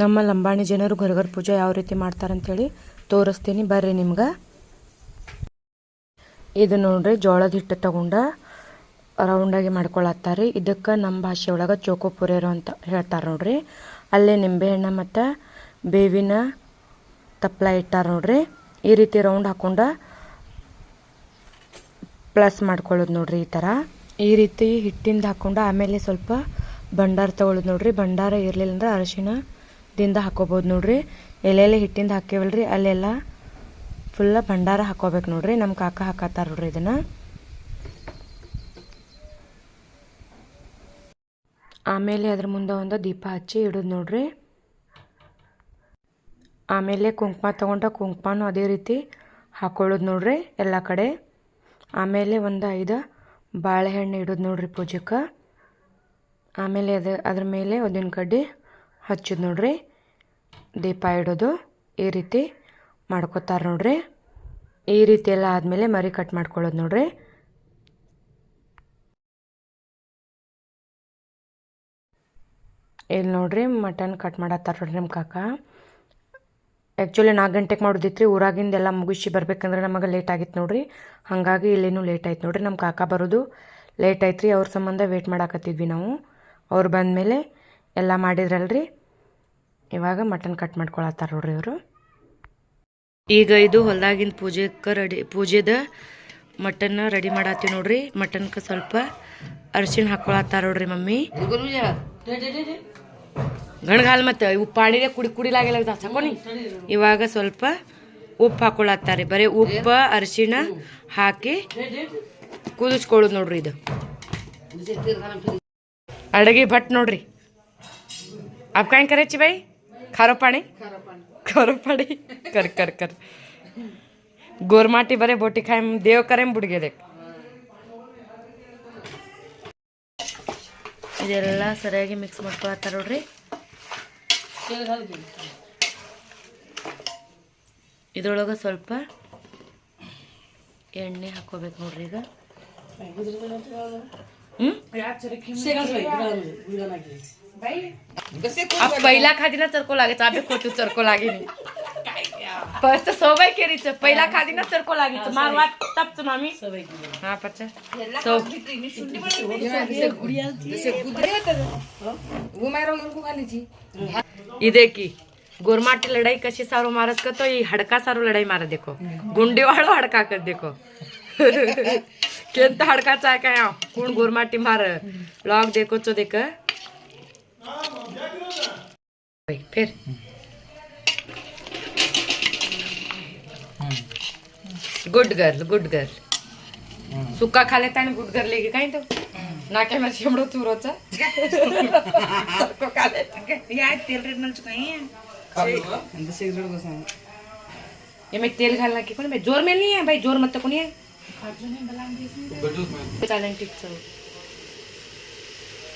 ನಮ್ಮ ಲಂಬಾಣಿ ಜನರು ಗರ್ಗರ್ ಪೂಜೆ ಯಾವ ರೀತಿ ಮಾಡ್ತಾರಂತೇಳಿ ತೋರಿಸ್ತೀನಿ. ಬರ್ರಿ ನಿಮ್ಗೆ. ಇದು ನೋಡ್ರಿ, ಜೋಳದ ಹಿಟ್ಟು ತಗೊಂಡ ರೌಂಡಾಗಿ ಮಾಡ್ಕೊಳತ್ತಾರೆ ಇದಕ್ಕೆ ನಮ್ಮ ಭಾಷೆ ಒಳಗೆ ಚೋಕೋ ಪುರೇರು ಅಂತ ಹೇಳ್ತಾರೆ ನೋಡ್ರಿ. ಅಲ್ಲೇ ನಿಂಬೆಹಣ್ಣು ಮತ್ತು ಬೇವಿನ ತಪ್ಪಲ ಇಟ್ಟಾರ ನೋಡ್ರಿ. ಈ ರೀತಿ ರೌಂಡ್ ಹಾಕೊಂಡ ಪ್ಲಸ್ ಮಾಡ್ಕೊಳ್ಳೋದು ನೋಡ್ರಿ ಈ ಥರ ಈ ರೀತಿ ಹಿಟ್ಟಿಂದ ಹಾಕೊಂಡು ಆಮೇಲೆ ಸ್ವಲ್ಪ ಭಂಡಾರ ತಗೊಳ್ಳೋದು ನೋಡ್ರಿ. ಭಂಡಾರ ಇರಲಿಲ್ಲ ಅಂದ್ರೆ ಅರಿಶಿಣದಿಂದ ಹಾಕೋಬೋದು ನೋಡ್ರಿ. ಎಲ್ಲೆಲ್ಲಿ ಹಿಟ್ಟಿಂದ ಹಾಕೇವಲ್ರಿ. ಅಲ್ಲೆಲ್ಲ ಫುಲ್ಲ ಭಂಡಾರ ಹಾಕೋಬೇಕು ನೋಡ್ರಿ. ನಮ್ಮ ಕಾಕ ಹಾಕತ್ತಾರ ನೋಡ್ರಿ ಇದನ್ನ. ಆಮೇಲೆ ಅದ್ರ ಮುಂದೆ ಒಂದು ದೀಪ ಹಚ್ಚಿ ಇಡೋದು ನೋಡ್ರಿ. ಆಮೇಲೆ ಕುಂಕುಮ ತಗೊಂಡ ಕುಂಕುಮನೂ ಅದೇ ರೀತಿ ಹಾಕೊಳ್ಳೋದು ನೋಡ್ರಿ ಎಲ್ಲ ಕಡೆ. ಆಮೇಲೆ ಒಂದು ಐದು ಬಾಳೆಹಣ್ಣು ಇಡೋದು ನೋಡ್ರಿ ಪೂಜೆಗೆ ಆಮೇಲೆ ಅದು ಅದ್ರ ಮೇಲೆ ಉದ್ದಿನ ಕಡ್ಡಿ ಹಚ್ಚೋದು ನೋಡ್ರಿ. ದೀಪ ಇಡೋದು ಈ ರೀತಿ ಮಾಡ್ಕೋತಾರೆ ನೋಡ್ರಿ. ಈ ರೀತಿ ಎಲ್ಲ ಆದಮೇಲೆ ಮರಿ ಕಟ್ ಮಾಡ್ಕೊಳ್ಳೋದು ನೋಡ್ರಿ. ಇಲ್ಲಿ ನೋಡ್ರಿ ಮಟನ್ ಕಟ್ ಮಾಡತ್ತಾರ ನೋಡ್ರಿ ನಮ್ಮ ಕಾಕ. ಆ್ಯಕ್ಚುಲಿ ನಾಲ್ಕು ಗಂಟೆಗೆ ಮಾಡೋದಿತ್ತು ಊರಾಗಿಂದೆಲ್ಲ ಮುಗಿಸಿ ಬರ್ಬೇಕಂದ್ರೆ ನಮಗೆ ಲೇಟ್ ಆಗಿತ್ತು ನೋಡ್ರಿ. ಹಾಗಾಗಿ ಇಲ್ಲೇನು ಲೇಟ್ ಆಯ್ತು ನೋಡ್ರಿ ನಮ್ಮ ಕಾಕ ಬರೋದು. ಲೇಟ್ ಆಯ್ತು ರೀ ಅವ್ರ ಸಂಬಂಧ ವೇಟ್ ಮಾಡಾಕತ್ತಿದ್ವಿ ನಾವು. ಅವ್ರು ಬಂದಮೇಲೆ ಎಲ್ಲ ಮಾಡಿದ್ರಲ್ರಿ. ಇವಾಗ ಮಟನ್ ಕಟ್ ಮಾಡ್ಕೊಳತ್ತಾರ ನೋಡ್ರಿ ಇವರು ಈಗ ಇದು ಹೊಲ್ದಾಗಿನ ಪೂಜೆಗೆ ರೆಡಿ ಪೂಜೆದ ಮಟನ್ ರೆಡಿ ಮಾಡತ್ತೀವಿ ನೋಡ್ರಿ ಮಟನ್ಗೆ ಸ್ವಲ್ಪ ಅರಿಶಿಣ ಹಾಕೊಳತ್ತಾರ ನೋಡ್ರಿ ಮಮ್ಮಿ ಗಣಗಾಲ್ ಮತ್ತೆ ಉಪ್ಪು ಪಾಣಿಗೆ ಕುಡಿ ಕುಡಿಲಾಗಿಲ್ಲ ಚಕೋನಿ ಇವಾಗ ಸ್ವಲ್ಪ ಉಪ್ಪು ಹಾಕೊಳತ್ತಾರೆ ಬರೀ ಉಪ್ಪು ಅರಿಶಿಣ ಹಾಕಿ ಕುದಿಸ್ಕೊಳ್ಳೋದು ನೋಡ್ರಿ ಇದು ಅಡಗೆ ಭಟ್ ನೋಡ್ರಿ आप काय करायची बाई खारं ખારો ಪಾಣಿ ખારો ಪಾಣಿ ಕರ್ ಕರ್. કર ಗೋರ್ಮಾಟಿ ಬರೀ ಬೋಟಿ ಖಾಯಂ, ದೇವ್ ಕರೆಂ ಬುಡ್ಗೆದೆ. ಇದೆಲ್ಲ ಸರಿಯಾಗಿ ಮಿಕ್ಸ್ ಮಾಡ್ಕೊಳತ್ತಾರ ನೋಡ್ರಿ. ಇದ್ರೊಳಗೆ ಸ್ವಲ್ಪ ಎಣ್ಣೆ ಹಾಕೋಬೇಕು ನೋಡ್ರಿ ಈಗ. ಹ್ಞೂ अब पहिला खादिना चरको लागे चाबे खोतू चरको लागे फर्स्ट सवय केरीच पहिला खादिना चरको लागे मार वाट तपच मामी. हा पचा. इथे की देखी गोरमाटी लड़ाई कशी सारो मारत का तो? हड़का सारो लड़ाई मारा देखो. गुंडे हड़का कर देखो. केंता हड़का चाय काय? कोण गोरमाटी मार लॉग देखो चो देख. फिर। Good girl good girl. सुका खा लेता गुड गर्ल लेगी कहीं तो। ना क्या शेमड़ो चमड़ो सबको खा ये मैं तेल घालना की कोण ज़ोर में नहीं है भाई ज़ोर मत तो कोणी आहे ठीक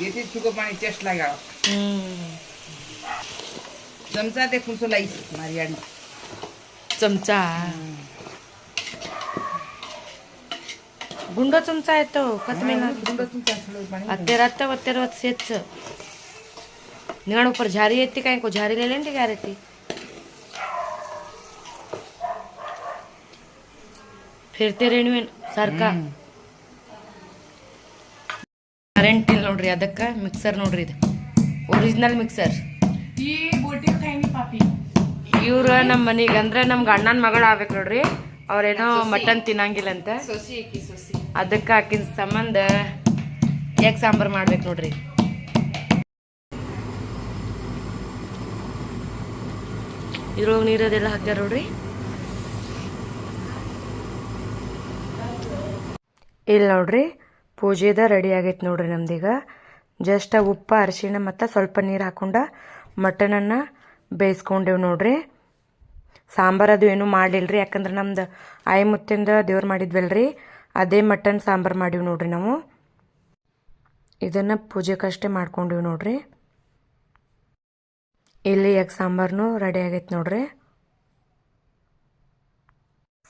येते पाणी चमचा ते कुंसो लाईस चमचा. गुंड चमचा येतो कतमेला गुंड सेच निघाण उपर झारी येते काय को झारी ना ते काय रेती फिरते रेणवेन सारखा. ಕರೆಂಟ್ ಇಲ್ಲ ನೋಡ್ರಿ ಅದಕ್ಕೆ ಮಿಕ್ಸರ್ ನೋಡ್ರಿ ಇದು. ಒರಿಜಿನಲ್ ಮಿಕ್ಸರ್ ಇವ್ರ ನಮ್ಮ ಮನೆಗೆ ಅಂದ್ರೆ ನಮ್ಗೆ ಅಣ್ಣನ ಮಗಳು ಆಗ್ಬೇಕು ನೋಡ್ರಿ. ಅವ್ರೇನೋ ಮಟನ್ ತಿನ್ನಂಗಿಲ್ಲ ಅಂತ ಅದಕ್ಕ ಹಾಕಿನ ಸಂಬಂಧ ಎಗ್ ಸಾಂಬಾರು ಮಾಡ್ಬೇಕು ನೋಡ್ರಿ. ಇರೋ ನೀರದೆಲ್ಲ ಹಾಕ್ಯಾರ ನೋಡ್ರಿ. ಇಲ್ಲಿ ನೋಡ್ರಿ ಪೂಜೆದ ರೆಡಿ ಆಗೈತೆ ನೋಡ್ರಿ ನಮ್ದೀಗ. ಜಸ್ಟ್ ಉಪ್ಪು, ಅರಿಶಿಣ ಮತ್ತು ಸ್ವಲ್ಪ ನೀರು ಹಾಕೊಂಡು ಮಟನನ್ನು ಬೇಯಿಸ್ಕೊಂಡೇವು ನೋಡ್ರಿ. ಸಾಂಬಾರು ಅದು ಏನೂ ಮಾಡಿಲ್ರಿ ಯಾಕಂದ್ರೆ ನಮ್ದು ಆಯಿ ಮುತ್ತಿಂದ ದೇವ್ರು ಮಾಡಿದ್ವಲ್ರಿ, ಅದೇ ಮಟನ್ ಸಾಂಬಾರು ಮಾಡೀವಿ ನೋಡ್ರಿ ನಾವು. ಇದನ್ನು ಪೂಜೆಗಷ್ಟೇ ಮಾಡ್ಕೊಂಡಿವಿ ನೋಡ್ರಿ. ಇಲ್ಲಿ ಎಗ್ ಸಾಂಬಾರ್ನು ರೆಡಿ ಆಗೈತೆ ನೋಡ್ರಿ.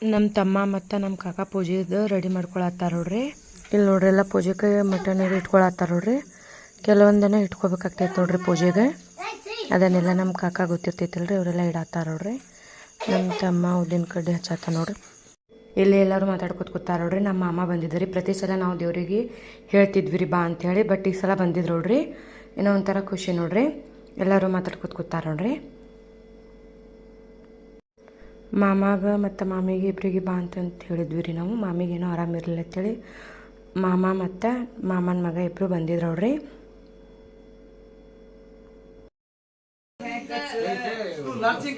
ನಮ್ಮ ತಮ್ಮ ಮತ್ತು ನಮ್ಮ ಕಾಕ ಪೂಜೆದು ರೆಡಿ ಮಾಡ್ಕೊಳತ್ತಾರ ನೋಡ್ರಿ. ಇಲ್ಲಿ ನೋಡ್ರಿ ಎಲ್ಲ ಪೂಜೆಗೆ ಮಟನ್ ಇದು ಇಟ್ಕೊಳತ್ತಾರ ನೋಡ್ರಿ. ಕೆಲವೊಂದನ್ನು ಇಟ್ಕೋಬೇಕಾಗ್ತೈತೆ ನೋಡ್ರಿ ಪೂಜೆಗೆ. ಅದನ್ನೆಲ್ಲ ನಮ್ಮ ಕಾಕ ಗೊತ್ತಿರ್ತೈತಲ್ರಿ, ಅವರೆಲ್ಲ ಇಡತ್ತಾರ ನೋಡ್ರಿ. ನಮ್ಮ ತಮ್ಮ ಉದ್ದಿನ ಕಡ್ಡಿ ಹಚ್ಚತ್ತ ನೋಡ್ರಿ. ಇಲ್ಲಿ ಎಲ್ಲರೂ ಮಾತಾಡ್ಕೊತ ಕೂತಾರ ನೋಡ್ರಿ ನಮ್ಮ ಮಾಮ ಬಂದಿದ್ರಿ ಪ್ರತಿ ಸಲ ನಾವು ದೇವರಿಗೆ ಹೇಳ್ತಿದ್ವಿ ರೀ ಬಾ ಅಂಥೇಳಿ ಬಟ್ ಈ ಸಲ ಬಂದಿದ್ರು ನೋಡ್ರಿ. ಏನೋ ಒಂಥರ ಖುಷಿ ನೋಡ್ರಿ. ಎಲ್ಲರೂ ಮಾತಾಡ್ಕೊತ ಕೂತಾರ ನೋಡ್ರಿ. ಮಾಮಾಗ ಮತ್ತು ಮಾಮಿಗೆ ಇಬ್ಬರಿಗೆ ಬಾ ಅಂತಂತ ಹೇಳಿದ್ವಿ ರೀ ನಾವು. ಮಾಮಿಗೇನೋ ಆರಾಮಿರಲಿಲ್ಲ ಅಂತೇಳಿ ಮಾಮ ಮತ್ತು ಮಾಮನ ಮಗ ಇಬ್ಬರು ಬಂದಿದ್ರು ನೋಡ್ರಿ लालसिंग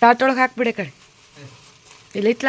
ತಾತೊಳಗೆ ಹಾಕ್ಬಿಡೆ ಕಡೆ ಇಲ್ಲ ಇತ್ಲ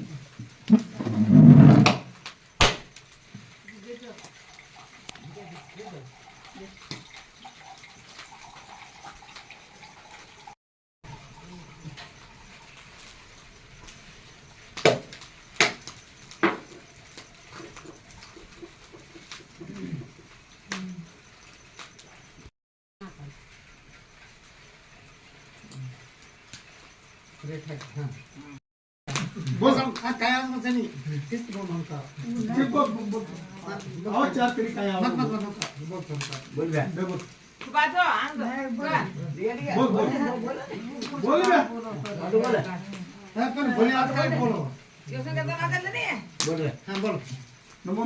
नमो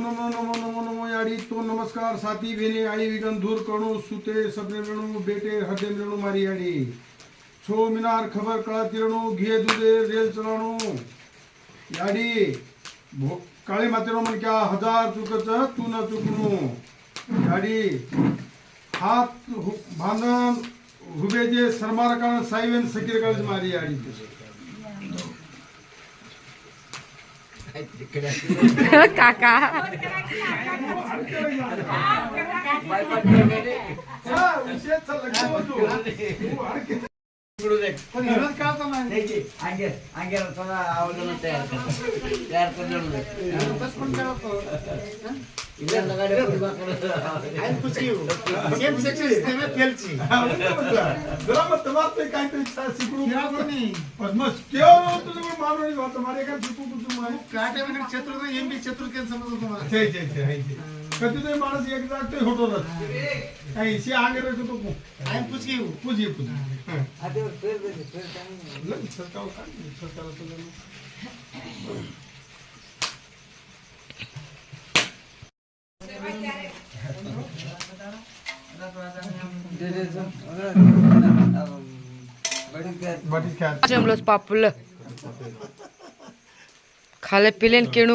नमो यारी तो नमस्कार साथी बेने आई विगन दूर करणो सुते सबने बेटे हृदय मारी आड़ी छो मिनार खबर कळा तिरणु घे दुधे रेल चलाणु याडी काळी मातेरो मन क्या हज़ार चुकच तू न चुकणू याडी हात हु- बांधन हुबे जे सरमार कारण साईवेन सकीर काळज मारी याडी. काका. विषय इकडून एक पण हिरोज नाही त्याची अंगे अंगेला थोडा अवलंबून तयार करतो काय होतो क्षेत्र एम बी क्षेत्र समजतो कधीतरी माणूस एक जाग ते होतो ऐंशी आंगर होतो आणि पुसकी जमलोच खाले पिलेन केणू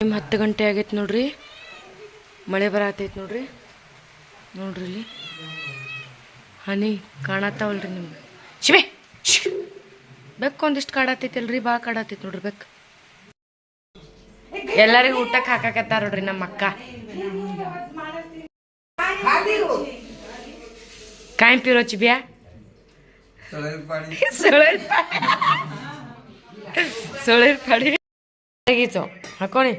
ನಿಮ್ಮ ಹತ್ತು ಗಂಟೆ ಆಗೈತೆ ನೋಡ್ರಿ. ಮಳೆ ಬರತೈತೆ ನೋಡ್ರಿ. ನೋಡ್ರಿ ಇಲ್ಲಿ. ಹನಿ ಕಾಣತ್ತಾವಲ್ರಿ ನಿಮ್ಗೆ. ಶಿವೆ! ಬೆಕ್ಕು ಒಂದಿಷ್ಟು ಕಾಡತ್ತೈತಲ್ರಿ ಭಾಳ ಕಾಡತ್ತೈತೆ ನೋಡ್ರಿ ಬೆಕ್ಕು. ಎಲ್ಲರಿಗೂ ಊಟಕ್ಕೆ ಹಾಕಾಕತ್ತಾರ ನೋಡ್ರಿ ನಮ್ಮ ಅಕ್ಕ. ಕಾಯಂ ಪಿರೋ ಚಿಬಿಯಾ? ಸೊಳರ್ ಪಾಡಿ. ಸೊಳರ್ ಪಾಡಿ. ಹರಗಿಚೋ ಹಾಕೋಣಿ.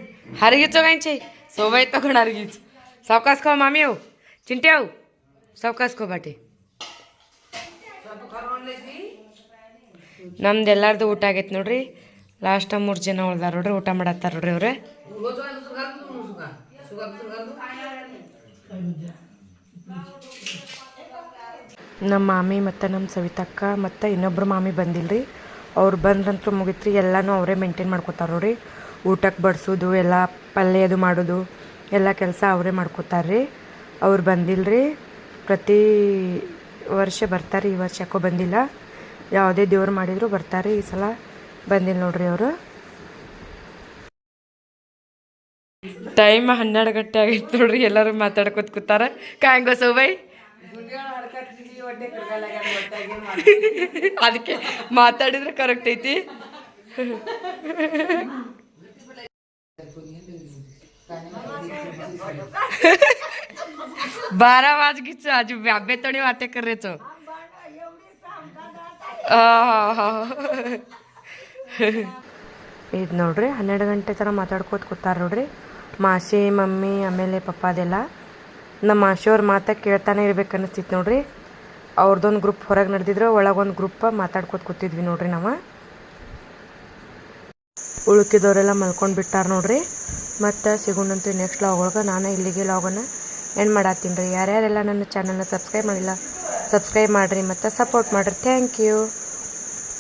ಹರಗಿಚೋ ಗಾಂಚಿ. ಸೋಬೈ ತಗೊಂಡು ಹರಗಿಚು ಸಾವ್ಕಾಸ್ಕೋ ಮಾಮಿ ಅವು. ಚಿಂಟೆ ಅವು. ಸಾವ್ಕಾಸ್ಕೋ ಬಾಟಿ. ನಮ್ದು ಎಲ್ಲಾರ್ದು ಊಟ ಆಗೈತೆ ನೋಡ್ರಿ. ಲಾಸ್ಟ್ ಮೂರು ಜನ ಉಳ್ದಾರ ನೋಡ್ರಿ, ಊಟ ಮಾಡತ್ತಾರ ನೋಡ್ರಿ ಅವ್ರೆ. ನಮ್ಮ ಮಾಮಿ ಮತ್ತು ನಮ್ಮ ಸವಿತಕ್ಕ ಮತ್ತು ಇನ್ನೊಬ್ಬರು ಮಾಮಿ ಬಂದಿಲ್ಲ ರೀ ಅವ್ರು ಬಂದ್ರಂತೂ ಮುಗಿತ್ರಿ, ಎಲ್ಲನೂ ಅವರೇ ಮೇಂಟೈನ್ ಮಾಡ್ಕೊತಾರ ನೋಡ್ರಿ. ಊಟಕ್ಕೆ ಬಡಿಸೋದು, ಎಲ್ಲ ಪಲ್ಯ ಅದು ಮಾಡೋದು, ಎಲ್ಲ ಕೆಲಸ ಅವರೇ ಮಾಡ್ಕೊತಾರೆ ಅವ್ರು ರೀ ಪ್ರತಿ ವರ್ಷ ಬರ್ತಾರೆ, ಈ ವರ್ಷ ಬಂದಿಲ್ಲ. ಯಾವುದೇ ದೇವ್ರು ಮಾಡಿದ್ರು ಬರ್ತಾರೆ, ಈ ಸಲ ಬಂದಿಲ್ಲ ನೋಡ್ರಿ ಅವರು. ಟೈಮ್ ಹನ್ನೆರಡು ಗಂಟೆ ಆಗಿತ್ತು ನೋಡ್ರಿ, ಎಲ್ಲರೂ ಮಾತಾಡ್ಕೊತ ಕೂತಾರ. ಕಾಂಗೋ ಸೋಬೈ ಅದಕ್ಕೆ ಮಾತಾಡಿದ್ರೆ ಕರೆಕ್ಟ್ ಐತಿ. बारा वाज गीच आज व्याबे तोडी वाते करायचो ಇದು ನೋಡ್ರಿ ಹನ್ನೆರಡು ಗಂಟೆ ತನಕ ಮಾತಾಡ್ಕೋತ ಕೂತಾರ ನೋಡ್ರಿ ಮಾಸಿ ಮಮ್ಮಿ ಆಮೇಲೆ ಪಪ್ಪ ಅದೆಲ್ಲ ನಮ್ಮ ಮಾಸಿಯವ್ರ ಮಾತ ಕೇಳ್ತಾನೆ ಇರ್ಬೇಕು ಅನಿಸ್ತಿತ್ತು ನೋಡ್ರಿ ಅವ್ರದ್ದೊಂದು ಗ್ರೂಪ್ ಹೊರಗೆ ನಡೆದಿದ್ರು ಒಳಗೊಂದು ಗ್ರೂಪ್ ಮಾತಾಡ್ಕೋತ ಕೂತಿದ್ವಿ ನೋಡ್ರಿ ನಾವು ಉಳುಕಿದವರೆಲ್ಲ ಮಲ್ಕೊಂಡು ಬಿಟ್ಟಾರ ನೋಡ್ರಿ ಮತ್ತು ಸಿಗುಣಂತೂ ನೆಕ್ಸ್ಟ್ ಲಾಗ್ ಒಳಗೆ ನಾನು ಇಲ್ಲಿಗೆ ಲಾಗನ್ನು ಎಂಡ್ ಮಾಡತ್ತೀನಿ ರೀ. ಯಾರ್ಯಾರೆಲ್ಲ ನನ್ನ ಚಾನಲ್ನ ಸಬ್ಸ್ಕ್ರೈಬ್ ಮಾಡಿಲ್ಲ ಸಬ್ಸ್ಕ್ರೈಬ್ ಮಾಡಿರಿ ಮತ್ತು ಸಪೋರ್ಟ್ ಮಾಡಿರಿ. Thank you